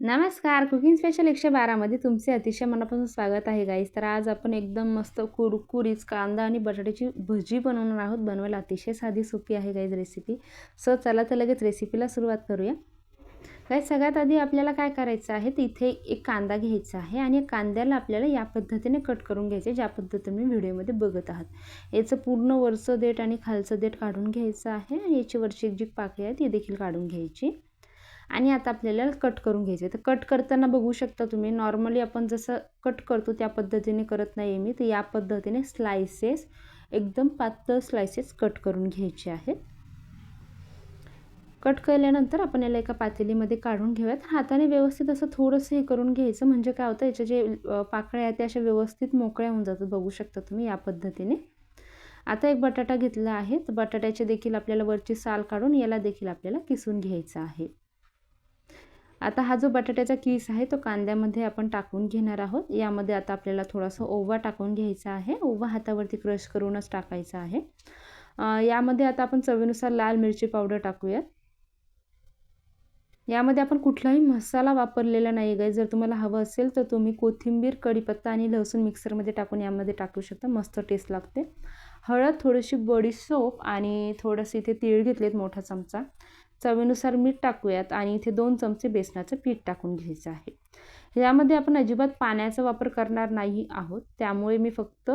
नमस्कार. Cooking special एकशे बारामध्ये तुमचे अतिशय मनापासून स्वागत आहे गाईस तर आज आपण एकदम मस्त कुरकुरीच कांदा आणि बटाट्याची भजी बनवणार आहोत. बनवायला अतिशय साधी सोपी आहे गाईज रेसिपी सो चला तर लगेच रेसिपीला सुरुवात करूया. गाई सगळ्यात आधी आपल्याला काय करायचं आहे? तर इथे एक कांदा घ्यायचा आहे आणि कांद्याला आपल्याला या पद्धतीने कट करून घ्यायचे ज्या पद्धतीने व्हिडिओमध्ये बघत आहात. याचं पूर्ण वरचं देठ आणि खालचं देठ काढून घ्यायचं आहे आणि याची वरची जी पाकळी आहे ती देखील काढून घ्यायची. आणि आता आपल्याला कट करून घ्यायचे. तर कट करताना बघू शकता तुम्ही नॉर्मली आपण जसं कट करतो त्या पद्धतीने करत नाही मी. तर या पद्धतीने स्लायसेस एकदम पातळ स्लायसेस कट करून घ्यायचे आहेत. कट केल्यानंतर आपण याला एका पातेलीमध्ये काढून घेऊयात. हाताने व्यवस्थित असं थोडंसं हे करून घ्यायचं. म्हणजे काय होतं याच्या जे पाकळ्या आहेत त्या अशा व्यवस्थित मोकळ्या होऊन जातात. बघू शकता तुम्ही या पद्धतीने. आता एक बटाटा घेतला आहे. तर बटाट्याचे देखील आपल्याला वरची साल काढून याला देखील आपल्याला किसून घ्यायचं आहे. आता हा जो बटाट्याचा किस आहे तो कांद्यामध्ये आपण टाकून घेणार आहोत. यामध्ये आता आपल्याला थोडासा ओवा टाकून घ्यायचा आहे. ओवा हातावरती क्रश करूनच टाकायचा आहे. यामध्ये आता आपण चवीनुसार लाल मिरची पावडर टाकूयात. यामध्ये आपण कुठलाही मसाला वापरलेला नाही गाय जर तुम्हाला हवं असेल तर तुम्ही कोथिंबीर कढीपत्ता आणि लसूण मिक्सरमध्ये टाकून यामध्ये टाकू शकता. मस्त टेस्ट लागते. हळद थोडीशी बडीसोप आणि थोडंसं इथे तीळ घेतलेत मोठा चमचा. चवीनुसार मीठ टाकूयात आणि इथे दोन चमचे बेसनाचं पीठ टाकून घ्यायचं आहे. यामध्ये आपण अजिबात पाण्याचा वापर करणार नाही आहोत. त्यामुळे मी फक्त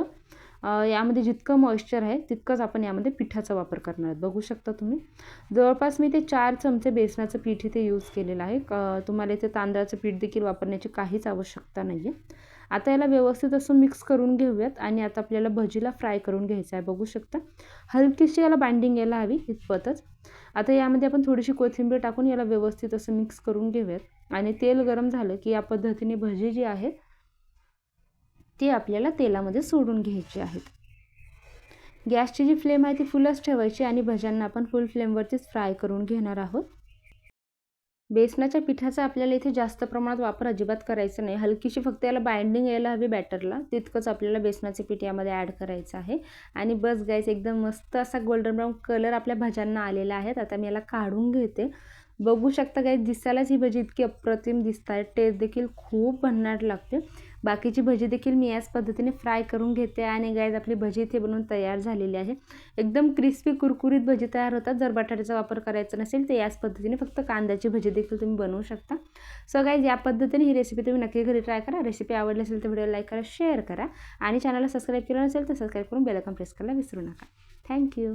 यामध्ये जितकं मॉइश्चर आहे तितकंच आपण यामध्ये पिठाचा वापर करणार आहोत. बघू शकता तुम्ही. जवळपास मी ते चार चमचे बेसनाचं पीठ इथे यूज केलेलं आहे. तुम्हाला इथे तांदळाचं पीठ देखील वापरण्याची काहीच आवश्यकता नाही आहे आता याला व्यवस्थित असं मिक्स करून घेऊयात आणि आता आपल्याला भजीला फ्राय करून घ्यायचं आहे. बघू शकता. हलकीशी याला बाइंडिंग यायला हवी इतपतच. आता यामध्ये आपण थोडीशी कोथिंबीर टाकून याला व्यवस्थित असं मिक्स करून घेऊयात. आणि तेल गरम झालं की या पद्धतीने भजी जी आहेत ती आपल्याला तेलामध्ये सोडून घ्यायची आहेत. गॅसची जी फ्लेम आहे ती फुलच ठेवायची आणि भज्यांना आपण फुल फ्लेमवरतीच फ्राय करून घेणार आहोत. बेसनाच्या पिठाचा आपल्याला इथे जास्त प्रमाणात वापर अजिबात करायचा नाही. हलकीशी फक्त याला बाइंडिंग यायला हवी बॅटरला तितकंच आपल्याला बेसनाचे पीठ यामध्ये ॲड करायचं आहे. आणि बस गॅस एकदम मस्त असा गोल्डन ब्राऊन कलर आपल्या भज्यांना आलेला आहे. आता मी याला काढून घेते. बघू शकता काही दिसायलाच ही भजी इतकी अप्रतिम दिसत आहे टेस्ट देखील खूप भन्नाट लागते. बाकीची भजी देखील मी याच पद्धतीने फ्राय करून घेते आणि गायज आपली भजी इथे बनवून तयार झालेली आहे. एकदम क्रिस्पी कुरकुरीत भजी तयार होतात. जर बटाट्याचा वापर करायचा नसेल तर याच पद्धतीने फक्त कांद्याची भजी देखील तुम्ही बनवू शकता. सो गायज या पद्धतीने ही रेसिपी तुम्ही नक्की घरी ट्राय करा. रेसिपी आवडली असेल तर व्हिडिओ लाईक करा शेअर करा. आणि चॅनलला सबस्क्राईब केलं नसेल तर सबस्क्राईब करून बेलकम प्रेस करायला विसरू नका. थँक्यू